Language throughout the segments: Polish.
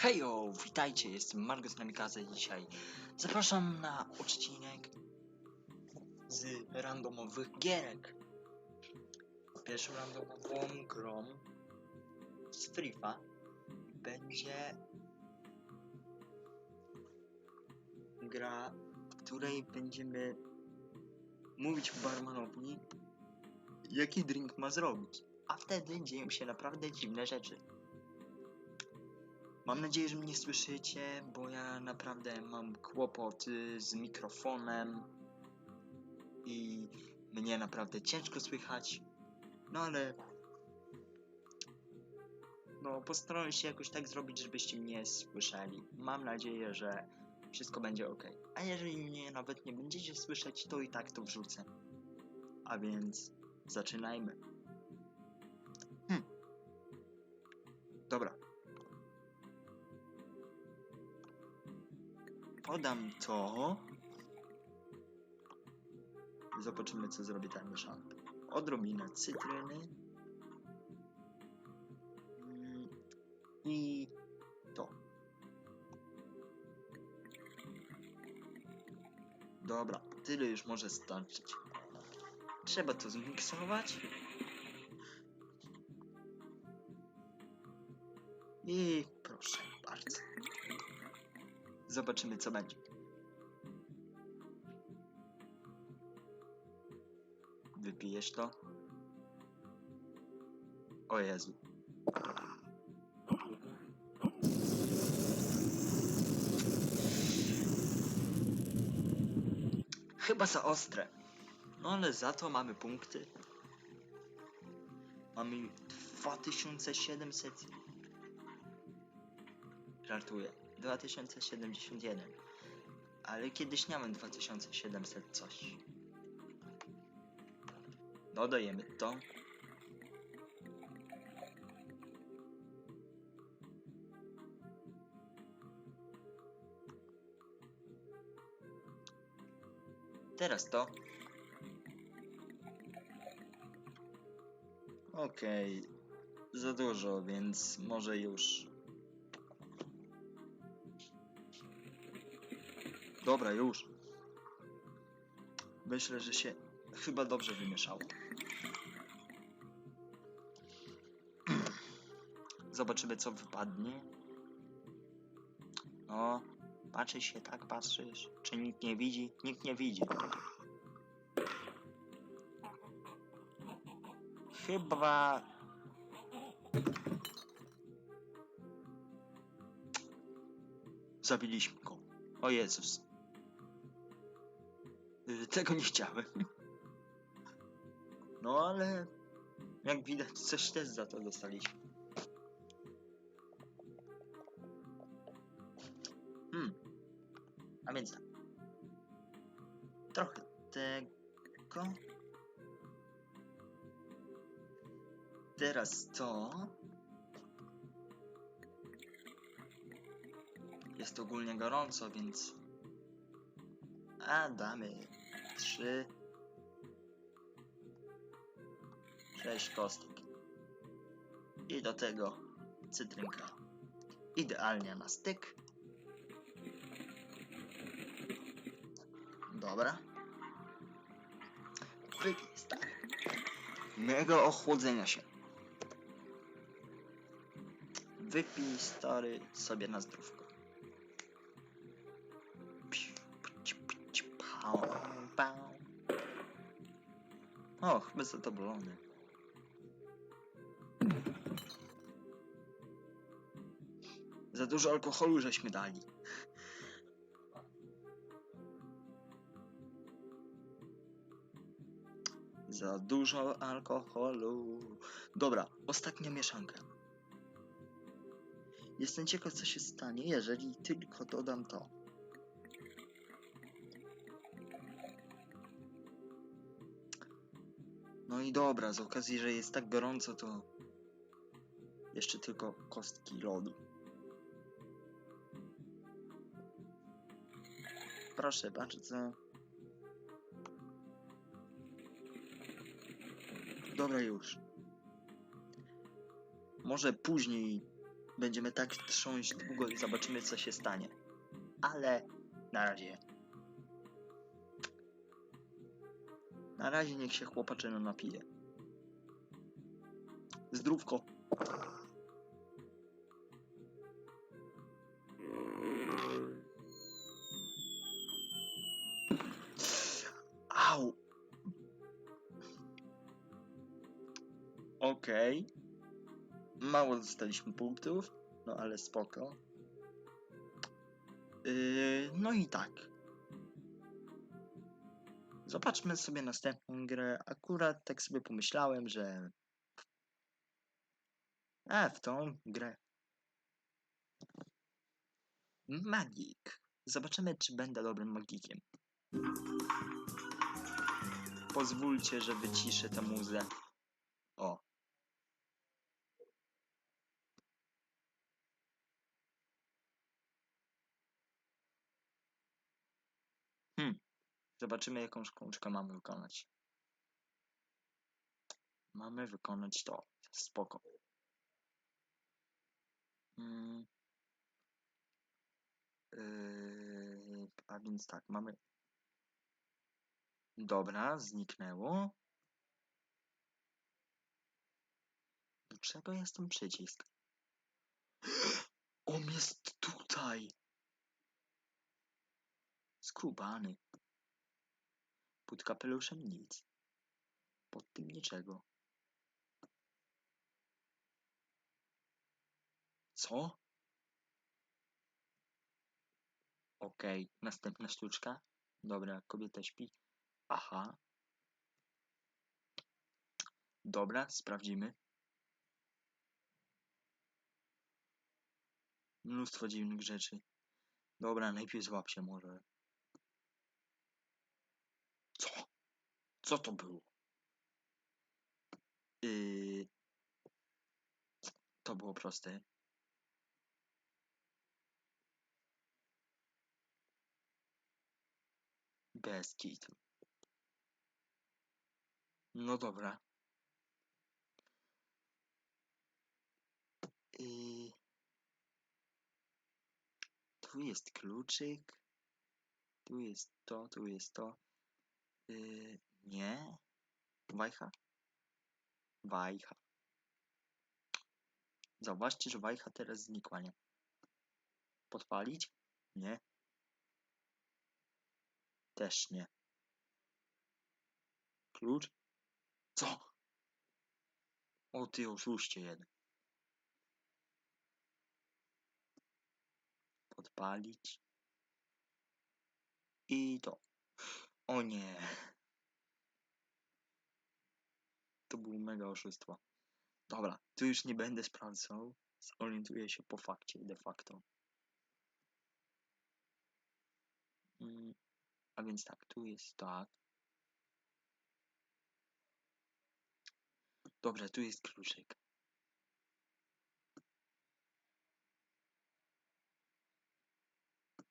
Hejo, witajcie, jestem Margus Namikaze dzisiaj zapraszam na odcinek z randomowych gierek. Pierwszą randomową grą z Freefa będzie gra, w której będziemy mówić barmanowi, jaki drink ma zrobić. A wtedy dzieją się naprawdę dziwne rzeczy. Mam nadzieję, że mnie słyszycie, bo ja naprawdę mam kłopoty z mikrofonem i mnie naprawdę ciężko słychać. No ale no postaram się jakoś tak zrobić, żebyście mnie słyszeli. Mam nadzieję, że wszystko będzie ok. A jeżeli mnie nawet nie będziecie słyszeć, to i tak to wrzucę. A więc zaczynajmy. Hm. Dobra. Podam to. Zobaczymy, co zrobi ta mieszanka. Odrobinę cytryny. I to. Dobra, tyle już może starczyć. Trzeba to zmiksować. I proszę bardzo. Zobaczymy, co będzie. Wypijesz to? O Jezu. Chyba za ostre. No ale za to mamy punkty. Mamy 2700. Żartuję. 2071. Ale kiedyś miałem 2700 coś. Dodajemy to. Teraz to. Okej. Za dużo, więc może już Dobra, już. Myślę, że się chyba dobrze wymieszało. Zobaczymy, co wypadnie. No, patrzysz się tak, patrzysz. Czy nikt nie widzi? Nikt nie widzi. Chyba... Zabiliśmy go. O Jezus. Y, Tego nie chciałem. No ale jak widać coś też za to dostaliśmy. Hmm. A więc tak. Trochę tego. Teraz to. Jest ogólnie gorąco, więc a damy trzy. Sześć kostek. I do tego cytrynka. Idealnie na styk. Dobra. Wypij. Mega ochłodzenia się. Wypij stary sobie na zdrówko. Pau, pau. O, chyba zadowolony. Za dużo alkoholu żeśmy dali. Za dużo alkoholu. Dobra, ostatnia mieszanka. Jestem ciekaw, co się stanie, jeżeli tylko dodam to. No i dobra, z okazji, że jest tak gorąco, to jeszcze tylko kostki lodu. Proszę bardzo. Dobra już. Może później Będziemy tak trząść długo i zobaczymy, co się stanie. Ale na razie. Na razie niech się chłopaczyna napije. Zdrówko. Au. Okej. Mało dostaliśmy punktów, no ale spoko. Yy, no i tak. Zobaczmy sobie następną grę. Akurat tak sobie pomyślałem, że. A, w tą grę. Magik. Zobaczymy, czy będę dobrym magikiem. Pozwólcie, że wyciszę tę muzę. O. Hmm. Zobaczymy, jaką szkółeczkę mamy wykonać. Mamy wykonać to. Spoko. Mm. Yy, a więc tak, mamy. Dobra, zniknęło. Do czego jest ten przycisk? On jest tutaj! Skubany. Pod kapeluszem nic. Pod tym niczego. Co? Okej, następna sztuczka. Dobra, kobieta śpi. Aha. Dobra, sprawdzimy. Mnóstwo dziwnych rzeczy. Dobra, najpierw złap się może. Co? Co to było? Yy... To było proste. Bez kitu. No dobra. Yy... Tu jest kluczyk. Tu jest to, tu jest to. Yy, nie. Wajcha? Wajcha. Zauważcie, że wajcha teraz znikła, nie? Podpalić? Nie. Też nie. Klucz? Co? O ty oszuście jeden. Podpalić. I to. O nie. To było mega oszustwo. Dobra, tu już nie będę sprawdzał. Zorientuję się po fakcie de facto. Mm, a więc tak, tu jest tak. Dobrze, tu jest kluczyk.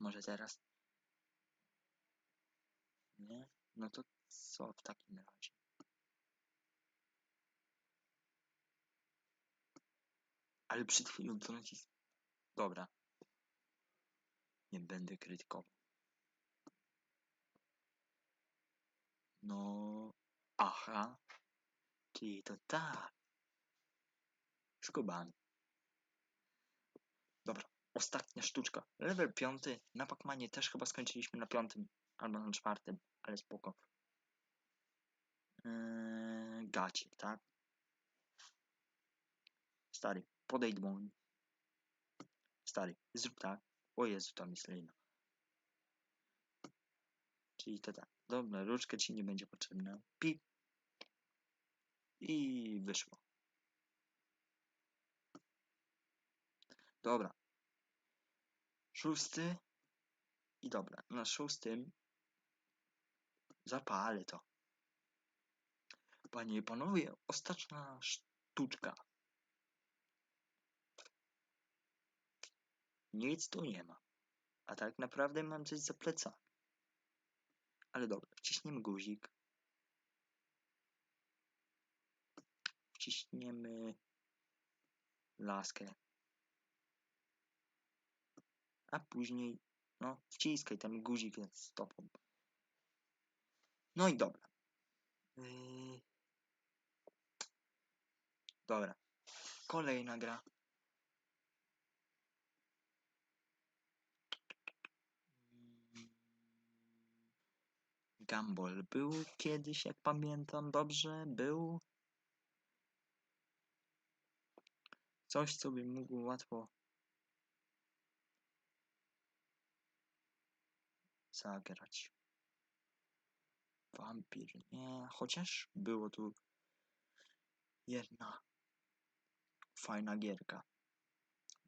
Może teraz? Nie? No to co w takim razie? Ale przed chwilą to nacisk... Dobra. Nie będę krytykował. No... Aha. Czyli to tak. Skubany. Dobra, ostatnia sztuczka. Level piąty. Na Pacmanie też chyba skończyliśmy na piątym albo na czwartym, ale spoko. Yy, gacie, tak? Stary, podejdź mnie. Stary, zrób tak. O Jezu, tam jest. Czyli to tak. Dobra, różdżka ci nie będzie potrzebna. Pip. I wyszło. Dobra. Szósty. I dobra, na szóstym zapalę to. Panie i panowie, ostatnia sztuczka. Nic tu nie ma. A tak naprawdę mam coś za plecami. Ale dobra, wciśniemy guzik. Wciśniemy laskę. a później, no, wciskaj ten guzik z stopą. No i dobra. Yy... Dobra. Kolejna gra. Gumball był kiedyś, jak pamiętam dobrze, był coś, co by mógł łatwo zagrać. Wampir, nie, chociaż było tu jedna fajna gierka.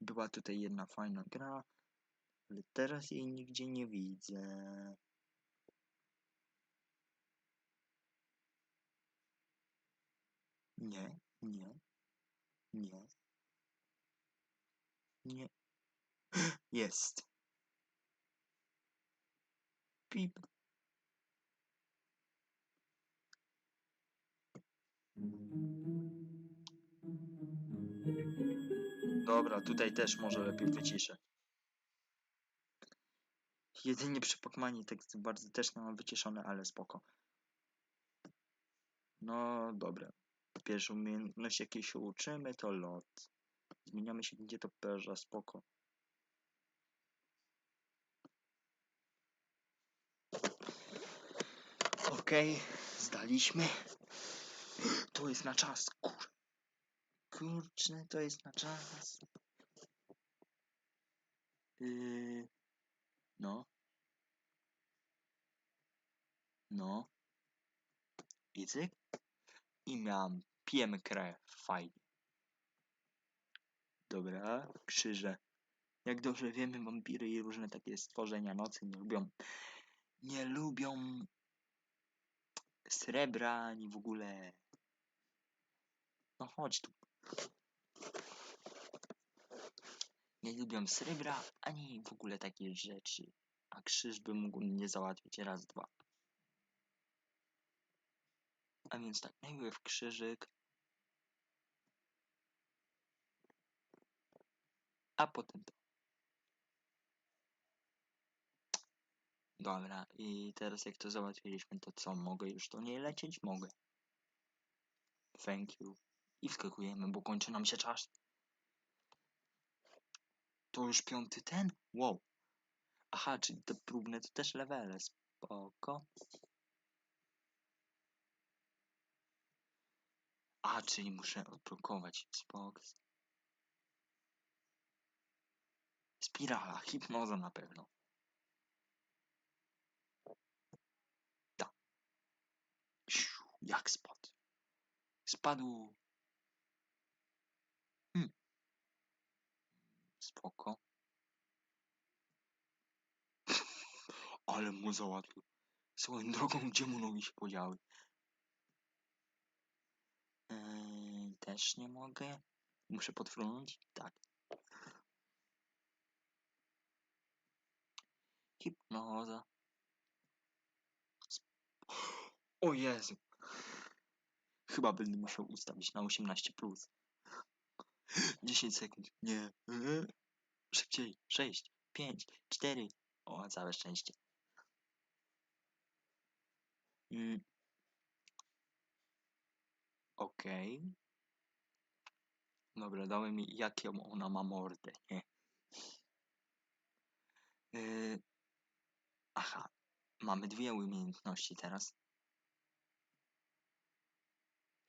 Była tutaj jedna fajna gra, ale teraz jej nigdzie nie widzę. Nie, nie, nie, nie. Jest. Pip. Dobra, tutaj też może lepiej wyciszę. Jedynie przy Pokmanie tekst bardzo też nie mam ale spoko. No dobra. Pierwszą umiejętność jakiej się uczymy to lot. Zmieniamy się gdzie to perza, spoko. Okej, zdaliśmy. To jest na czas, kur... Kurczę, to jest na czas. Yy... No. No. I cyk. I miałem pijemy krew. Fajnie. Dobra, krzyże. Jak dobrze wiemy, wampiry i różne takie stworzenia nocy nie lubią. Nie lubią srebra ani w ogóle. No chodź tu. Nie lubią srebra ani w ogóle takie rzeczy. A krzyż by mógł mnie załatwić raz, dwa. A więc tak, najpierw krzyżyk. A potem to. Dobra, i teraz jak to załatwiliśmy, to co? Mogę już do niej lecieć? Mogę. Thank you. I wskakujemy, bo kończy nam się czas. To już piąty ten? Wow. Aha, czyli te próbne to też levele. Spoko. A, czyli muszę odblokować. Spoko. Spirala, hipnoza na pewno. Tak. Jak spadł? Spadł. Hmm. Spoko. Ale mu załatwił. Swoją drogą, gdzie mu nogi się podziały? Eee, też nie mogę. Muszę podfrunąć? Tak. Hipnoza. O Jezu. Chyba będę musiał ustawić na 18 plus. 10 sekund. Nie. Szybciej. 6, 5, 4. O, całe szczęście. Mm. Okej. Dobra, dałem mi jaką ona ma mordę, nie? Yy... Aha, mamy dwie umiejętności teraz.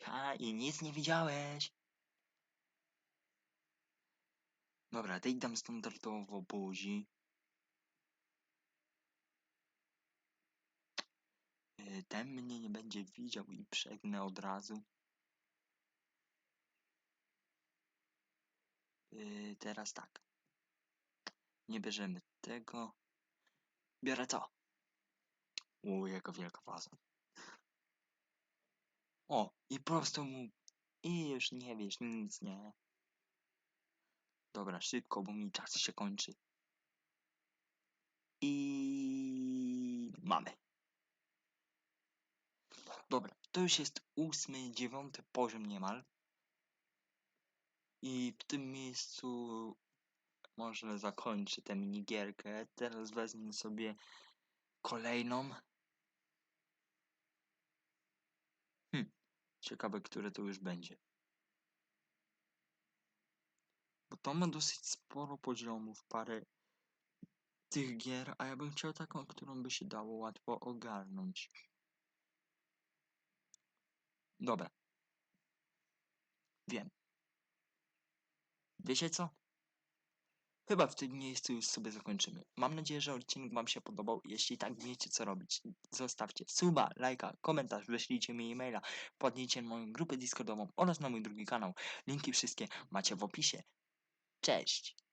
Ha, i nic nie widziałeś. Dobra, tej dam standardowo buzi. Yy, Ten mnie nie będzie widział i przegnę od razu. Yy, teraz tak. Nie bierzemy tego. Biorę to. U, jaka wielka faza. O, i prosto mu... I już nie wiesz nic, nie? Dobra, szybko, bo mi czas się kończy. I... Mamy. Dobra, to już jest ósmy, dziewiąty poziom niemal. I w tym miejscu może zakończę tę minigierkę. Teraz wezmę sobie kolejną. Hm, ciekawe, które to już będzie. Bo to ma dosyć sporo poziomów, parę tych gier, a ja bym chciał taką, którą by się dało łatwo ogarnąć. Dobra. Wiem. Wiecie co? Chyba w tym miejscu już sobie zakończymy. Mam nadzieję, że odcinek Wam się podobał. Jeśli tak, wiecie co robić. Zostawcie suba, lajka, komentarz, wyślijcie mi e-maila, podnijcie moją grupę Discordową oraz na mój drugi kanał. Linki wszystkie macie w opisie. Cześć!